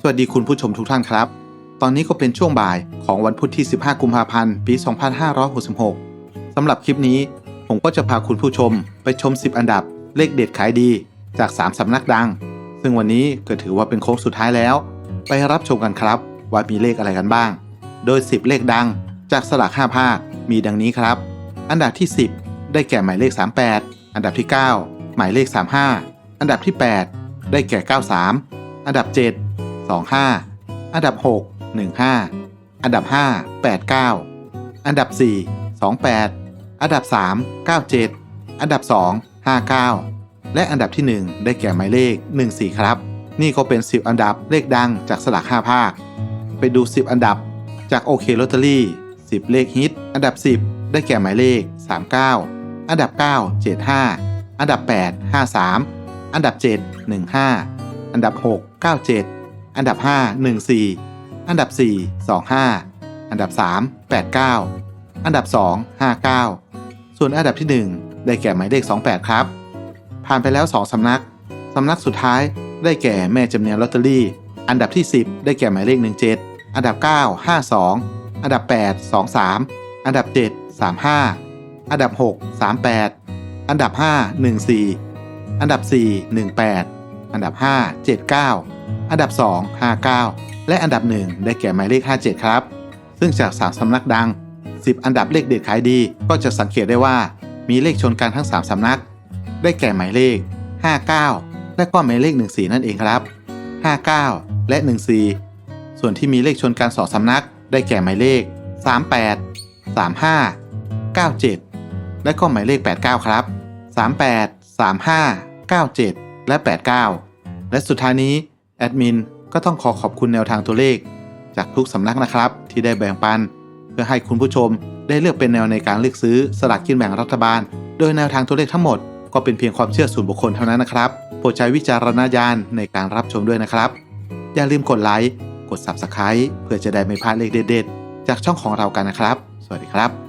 สวัสดีคุณผู้ชมทุกท่านครับ ตอนนี้ก็เป็นช่วงบ่ายของวันพุธที่ 15 กุมภาพันธ์ ปี 2566 สำหรับคลิปนี้ ผมก็จะพาคุณผู้ชมไปชม 10 อันดับเลขเด็ดขายดีจาก 3 สำนักดัง ซึ่งวันนี้ก็ถือว่าเป็นโค้งสุดท้ายแล้ว ไปรับชมกันครับ ว่ามีเลขอะไรกันบ้าง โดย 10 เลขดังจากสลาก5ภาคมีดังนี้ครับ อันดับที่ 10 ได้แก่หมายเลข 38 อันดับที่ 9 หมายเลข 35 อันดับที่ 8 ได้แก่ 93 อันดับ 7 25 อันดับ 6 15 อันดับ 5 89 อันดับ 4 28 อันดับ 3 97 อันดับ 2 59 และอันดับที่ 1 ได้แก่หมายเลข 14 ครับ นี่ก็เป็น 10 อันดับเลขดังจากสลาก 5 ภาค ไปดู 10 อันดับจากโอเคลอตเตอรี่ 10 เลขฮิต อันดับ 10 ได้แก่หมายเลข 39 อันดับ 9 75 อันดับ 8 53 อันดับ 7 15 อันดับ 6 97 อันดับ 5 14 อันดับ 4 25 อันดับ 3 89 อันดับ 2 59 ส่วนอันดับที่ 1 ได้แก่หมายเลข 28 ครับ ผ่านไปแล้ว 2 สำนัก สำนักสุดท้ายได้แก่แม่จำเนียนลอตเตอรี่ อันดับที่ 10 ได้แก่หมายเลข 17 อันดับ 9 52 อันดับ 8 23 อันดับ 7 35 อันดับ 6 38 อันดับ 5 14 อันดับ 4 18 อันดับ 5 79 อันดับ 2 59 และอันดับ 1 ได้แก่หมายเลข 57 ครับ ซึ่งจาก 3 สำนักดัง 10 อันดับเลขเด็ดขายดี ก็จะสังเกตได้ว่ามีเลขชนกันทั้ง 3 สำนัก ได้แก่หมายเลข 59 และก็หมายเลข 14 นั่นเองครับ 59 และ 14 ส่วนที่มีเลขชนกัน 2 สำนัก ได้แก่หมายเลข 38 35 97 และก็หมายเลข 89 ครับ 38 35 97 และ 89 และสุดท้ายนี้ แอดมินก็ต้องขอขอบคุณแนวทางตัวเลข จากทุกสำนักนะครับ ที่ได้แบ่งปัน เพื่อให้คุณผู้ชมได้เลือกเป็นแนวในการเลือกซื้อสลากกินแบ่งรัฐบาล โดยแนวทางตัวเลขทั้งหมดก็เป็นเพียงความเชื่อส่วนบุคคลเท่านั้นนะครับโปรดใช้วิจารณญาณในการรับชมด้วยนะครับ อย่าลืมกดไลค์กด Subscribe เพื่อจะได้ไม่พลาดเลขเด็ดๆ จากช่องของเรากันนะครับ สวัสดีครับ